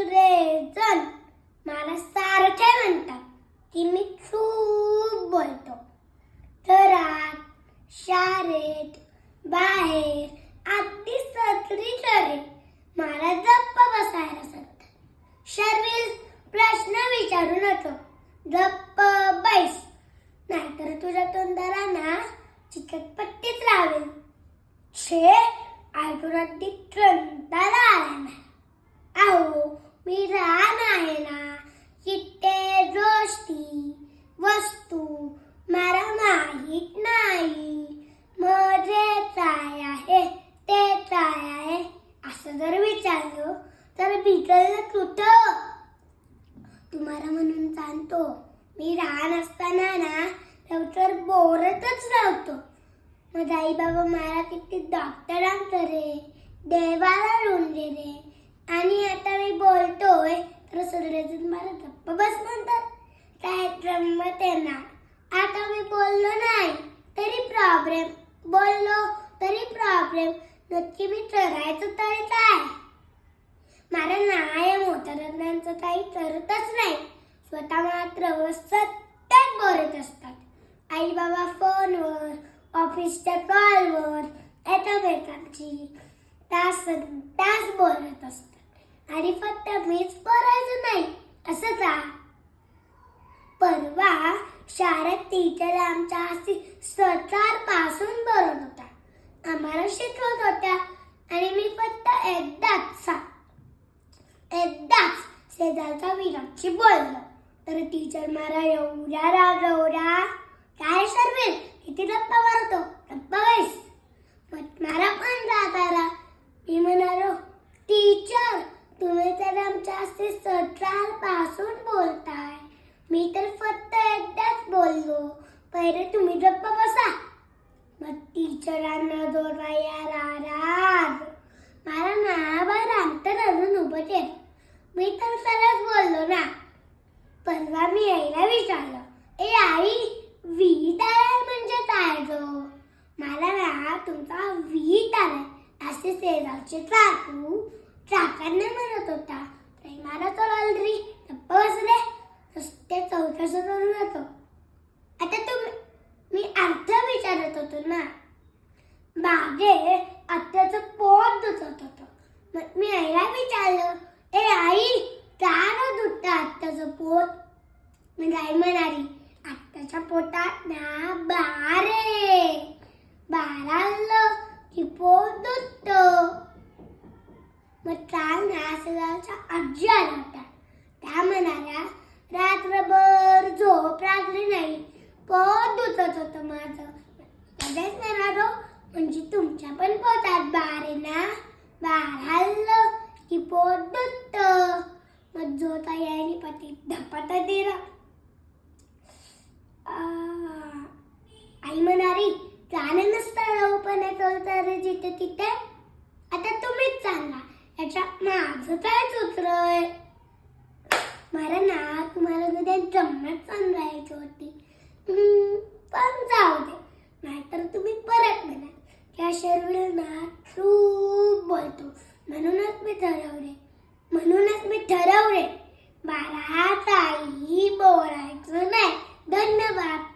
सगळे जण मला सारखे म्हणतात. की मी खूप बोलतो. घरात शाळेत बाहेर अगदी सगळीकडे मला गप्प बसायला सांगतात. शरीर प्रश्न विचारू नको. गप्प बैस. नाहीतर तुझ्या तोंडाला ना चिकटपट्टीच लावेल. छे आयटोरात तर बिघडलं कुठं? तुम्हाला म्हणून सांगतो मी लहान असताना ना लवकर बोरतच राहतो. मग आई बाबा मला किती डॉक्टरांकडे देवाला रुंडले रे आणि आता मी बोलतोय तर सगळेजण मला गप्प बस म्हणतात. काय गंमत आहे ना आता मी बोललो नाही तरी प्रॉब्लेम बोललो तरी प्रॉब्लेम नक्की मी करायचं तरी काय? नाही काही करतच नाही. स्वतः मात्र सतत बोलत असतात. आई बाबा फोनवर ऑफिसच्या कॉलवर एकमेकांची तास तास बोलत असतात. आणि फक्त मीच बोलायचं नाही असं का? परवा शाळेत टीचर आमच्या सकारपासून बोलत होता. आम्हाला शिकवत होत्या आणि मी फक्त एकदाच सांग एकदाच शेजारचा विराटशी बोललो तर टीचर मला एवढ्या रागवल्या काय सर्वेल किती गप्पा मारतो? गप्पा बैस मग मला पण राग आला. मी म्हणालो टीचर तुम्ही तर आमच्या सतरा पासून बोलताय. मी तर फक्त एकदाच बोललो. पहिले तुम्ही गप्प बसा. मग टीचरांना जोराया राग मला ना बरं तर अजून उभं खरंच बोललो ना. परवा मी आईला विचारलं. ए आई वीट आलाय म्हणजे काय ग? मला ना तुमचा वीट आलाय. असे शेजारचे चाकू चाकांना म्हणत होता. प्रेमाला तो ऑलरेडी गप्प बसले. ते चौकशी करून येतो. आता तुम्ही मी अर्थ विचारत होतो ना. मागे आत्याचं पोट दुखत होतं. मग मी आईला विचारलं आत्याचं पोट म्हणजे मग म्हणाली आत्याच्या पोटात ना बारे बाराल की पोट दुखत. मग काल ना आजी आला होता त्या म्हणाल्या रात्रभर झोप लागली नाही. पोट दुखत होतं माझं. कधीच म्हणालो म्हणजे तुमच्या पण पोटात बारे ना? बाराल की पोट दुखत. जोता यायनी पती धपाटा दिला. आई म्हणारी जाणं नसतं पण तर जिथे तिथे. आता तुम्हीच सांगा याच्या माझं काय चुकलंय मला ना तुम्हाला उद्या जमण्यात सांगायची होती. पण जाऊ दे. नाहीतर तुम्ही परत म्हणा. त्या शरीर ना खूप बोलतो. म्हणूनच मी ठरवले म्हणूनच ठरवले मला ताई बोलायचं नाही. धन्यवाद.